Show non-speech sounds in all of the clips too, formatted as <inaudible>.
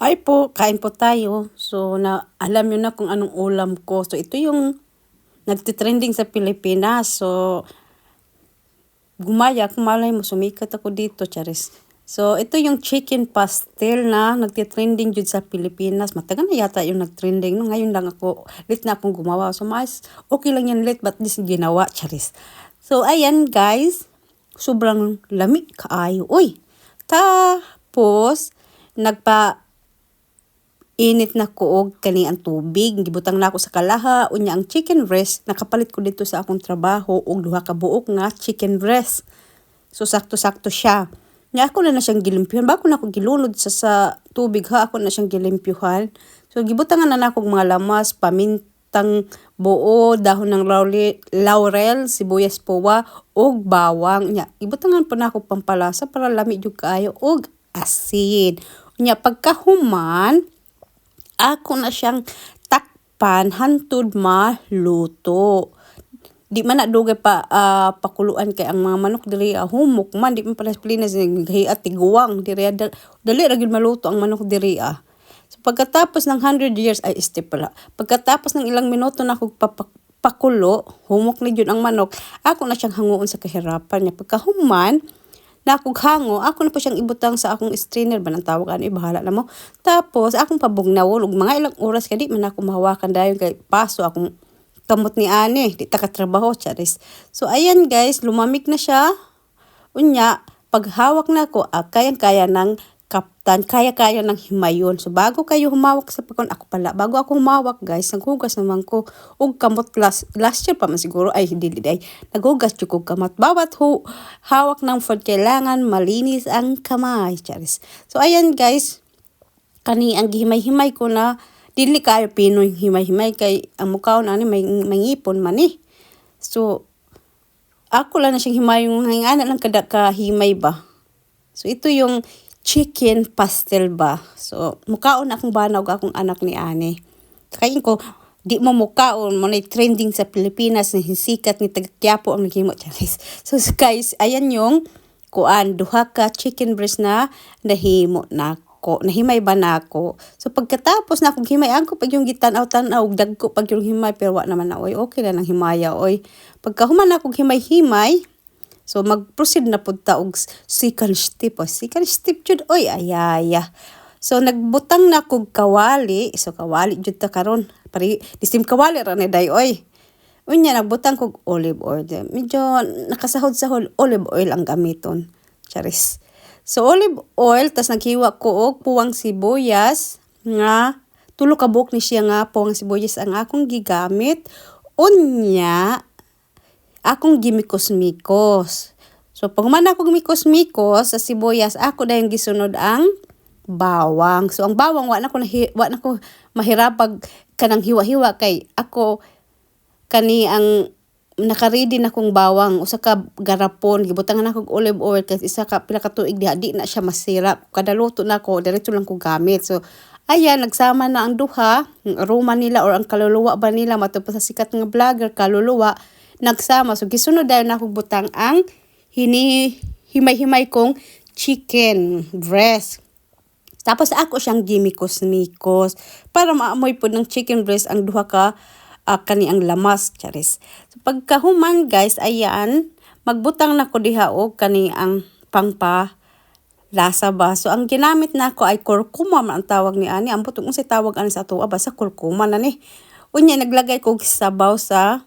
Hi po, kain po tayo. So, na, alam nyo na kung anong ulam ko. So, ito yung nagtitrending sa Pilipinas. So, gumaya, kung malay mo, sumikat ako dito, charis. So, ito yung chicken pastel na nagtitrending dyan sa Pilipinas. Matagal na yata yung nagtrending. No, ngayon lang ako, late na akong gumawa. So, mas okay lang yan late, but this ginawa, charis. So, ayan guys, sobrang lamig kaayo. Uy, tapos, nagpa init na kuog kani ang tubig. Gibutang na ako sa kalaha. Unya ang chicken breast nakapalit ko dito sa akong trabaho og duha ka buok nga chicken breast. So sakto-sakto siya. Nya ako na na siyang gilimpyuhan. Bago na ako gilunod sa sa tubig ha? Ako na siyang gilimpyuhan. So gibutangan na na akong mga lamas pamintang buo dahon ng laurel, laurel sibuyas puwa og bawang. Nya gibutangan pa na ako pampalasa para lami jud kaayo og asin. Nya pagkahuman ako na siyang takpan hantud maluto. Di man na dugay pa uh, pakuluan kay ang mga manok diri uh, humok man di man pala plinas at tiguwang diri dali, dali ra maluto ang manok diri ah. So pagkatapos ng 100 years ay este pala. Pagkatapos ng ilang minuto na ako pakulo, humok ni jud ang manok, ako na siyang hanguon sa kahirapan niya. Pagkahuman, na akong hango, ako na po siyang ibutang sa akong strainer ba nang tawag ano, ibahala na mo. Tapos, akong pabugnawol, ug mga ilang oras kadi man ako mahawakan dayon kay paso akong kamot ni ani, di ta katrabaho, charis. So, ayan guys, lumamig na siya. Unya, paghawak na ako, ah, kayang-kaya ng kaptan, kaya-kaya ng himayon. So, bago kayo humawak sa pagkon, ako pala, bago ako humawak, guys, naghugas naman ko, og kamot last, last year pa man siguro, ay, hindi, ay, naghugas ko kamot. Bawat hu, hawak ng food, kailangan malinis ang kamay, charis. So, ayan, guys, kani ang gihimay-himay ko na, dili kayo Pinoy himay-himay kay ang mukha na ni may mangipon man eh. So, ako lang na siyang himay yung hangana lang kada kahimay ba. So, ito yung chicken pastel ba. So, mukaon akong banaw akong anak ni Ane. Kain ko, di mo mukaon, mo trending sa Pilipinas na hinsikat ni Tagakyapo ang naghimo. <laughs> So, guys, ayan yung kuan, duha ka chicken breast na nahimo na ko, nahimay ba na ako. So pagkatapos na akong himay, ako pag yung gitanaw-tanaw, dagko pag yung himay, pero wa naman na, oy, okay na nang himaya, oy. Pagkahuman na akong himay-himay, So mag-proceed na pud ta og second step. O, second step jud oy ayaya. So nagbutang na kog kawali, so kawali jud ta karon. Pari disim kawali ra ni day oy. Unya nagbutang kog olive oil. Medyo nakasahod-sahod olive oil ang gamiton. Charis. So olive oil tas naghiwa ko og puwang sibuyas nga tulo ka buok ni siya nga puwang sibuyas ang akong gigamit. Unya akong gimikos-mikos. So, pag man ako gimikos-mikos sa sibuyas, ako dahil gisunod ang bawang. So, ang bawang, wa na ko, nahi, wa na ko mahirapag kanang hiwa-hiwa kay ako kani ang nakaredy na kong bawang usa ka garapon gibutangan ako olive oil kasi isa ka pila ka tuig diha di na siya masira kada luto na ko diretso lang ko gamit so ayan nagsama na ang duha ang aroma nila or ang kaluluwa ba nila matupad sa sikat nga vlogger kaluluwa nagsama. So, gisunod dahil na akong butang ang hini, himay-himay kong chicken breast. Tapos ako siyang gimikos-mikos para maamoy po ng chicken breast ang duha ka uh, kani ang lamas, charis. So, pagkahuman guys, ayan, magbutang na ko diha og kani ang pangpa lasa ba. So, ang ginamit na ko ay kurkuma man ang tawag ni Ani. Ang putong sa tawag ani sa tuwa ba sa kurkuma na ni. Unya, naglagay ko sabaw sa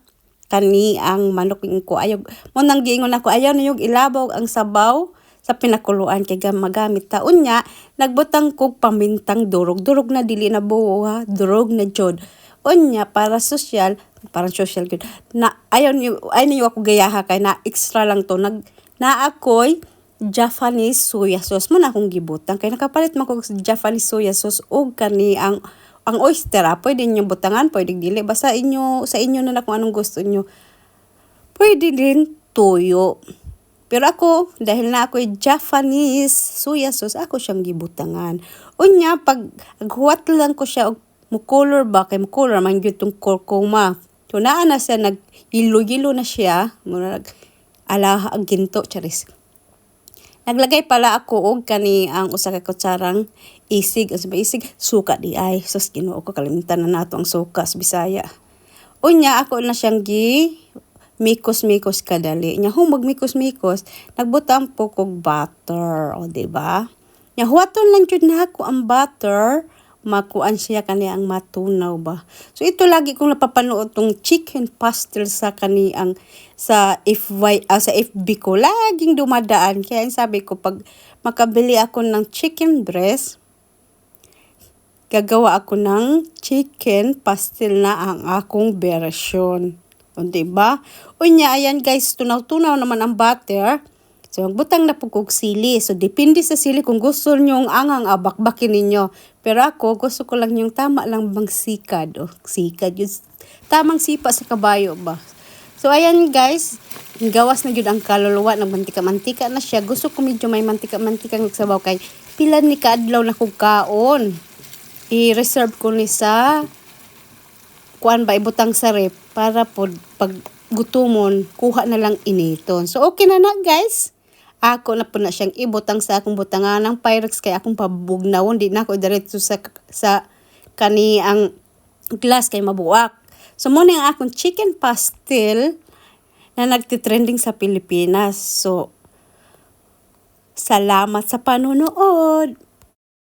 kani ang manok ko. Ayaw mo nang giingon ako ayaw na yung ilabaw ang sabaw sa pinakuluan kay magamit ta. Unya nagbutang kog pamintang durog. Durog na dili na buo ha? Durog na jod. Unya para social para social good na ayaw niyo ay niyo ako gayaha kay na extra lang to. Nag na ako'y Japanese soya sauce. Mo na akong gibutang kay nakapalit man ko Japanese soya sauce og kani ang ang oyster, ah, pwede nyo butangan, pwede dili. Basta inyo, sa inyo na lang kung anong gusto nyo. Pwede din tuyo. Pero ako, dahil na ako Japanese soya sauce, ako siyang gibutangan. Unya, pag aghuwat lang ko siya, mukolor ba, kay mukolor, man yun kurkuma. So, naa na siya, nag-ilo-ilo na siya, murag, ang ginto, charis. Naglagay pala ako og kani ang usa ka kutsarang isig, as ba isig suka di ay. Sus Ginoo ko kalimutan na nato ang suka sa Bisaya. Unya ako na siyang gi mikos-mikos kadali. Nya humog mikos-mikos, nagbutang po kog butter, o di ba? Nya huwaton lang jud na ako ang butter makuan siya kani ang matunaw ba. So ito lagi kong napapanood tong chicken pastel sa kani ang sa FY ah, sa FB ko laging dumadaan kaya sabi ko pag makabili ako ng chicken breast gagawa ako ng chicken pastel na ang akong version. O, diba? Unya, ayan guys, tunaw-tunaw naman ang butter. So, magbutang na kog sili. So, depende sa sili kung gusto nyong angang abakbakin ninyo. Pero ako, gusto ko lang yung tama lang bang sikad. O, sikad yun. Tamang sipa sa kabayo ba? So, ayan guys, gawas na yun ang kaluluwa ng mantika-mantika na siya. Gusto ko medyo may mantika-mantika ng sabaw kay pila ni kaadlaw na kog kaon. I-reserve ko ni sa kuan ba ibutang sa rep para po pag gutumon kuha na lang initon. So okay na na guys. Ako na po na siyang ibutang sa akong butangan ng Pyrex kay akong pabugnawon di na ako diretso sa sa kani ang glass kay mabuak. So mo ang akong chicken pastel na nagtitrending sa Pilipinas. So salamat sa panonood.